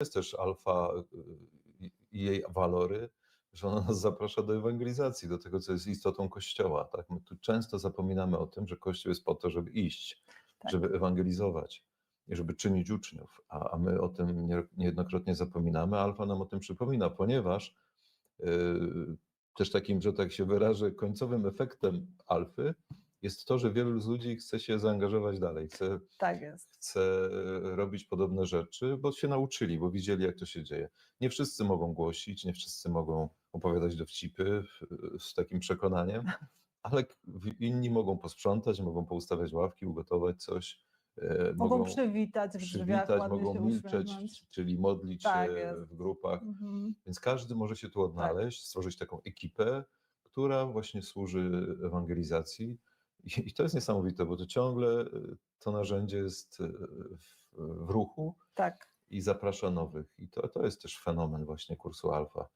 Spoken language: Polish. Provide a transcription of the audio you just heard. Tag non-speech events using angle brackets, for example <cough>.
jest też alfa y, i jej walory, że ona nas zaprasza do ewangelizacji, do tego, co jest istotą Kościoła. Tak? My tu często zapominamy o tym, że Kościół jest po to, żeby iść, Tak. żeby ewangelizować i żeby czynić uczniów, a, a my o tym nie, niejednokrotnie zapominamy, Alfa nam o tym przypomina, ponieważ y, też takim, że tak się wyrażę, końcowym efektem Alfy jest to, że wielu z ludzi chce się zaangażować dalej, chce Tak jest. chce robić podobne rzeczy, bo się nauczyli, bo widzieli, jak to się dzieje. Nie wszyscy mogą głosić, nie wszyscy mogą opowiadać dowcipy w- z takim przekonaniem, <laughs> ale inni mogą posprzątać, mogą poustawiać ławki, ugotować coś. e, Mogą przywitać w drzwiach, przywitać, ładnie mogą milczeć, czyli modlić Tak się jest. w grupach. Mhm. Więc każdy może się tu odnaleźć, stworzyć taką ekipę, która właśnie służy ewangelizacji. I, to jest niesamowite, bo to ciągle y, to narzędzie jest y, w, w ruchu Tak. i zaprasza nowych. I to, to jest też fenomen właśnie kursu Alfa.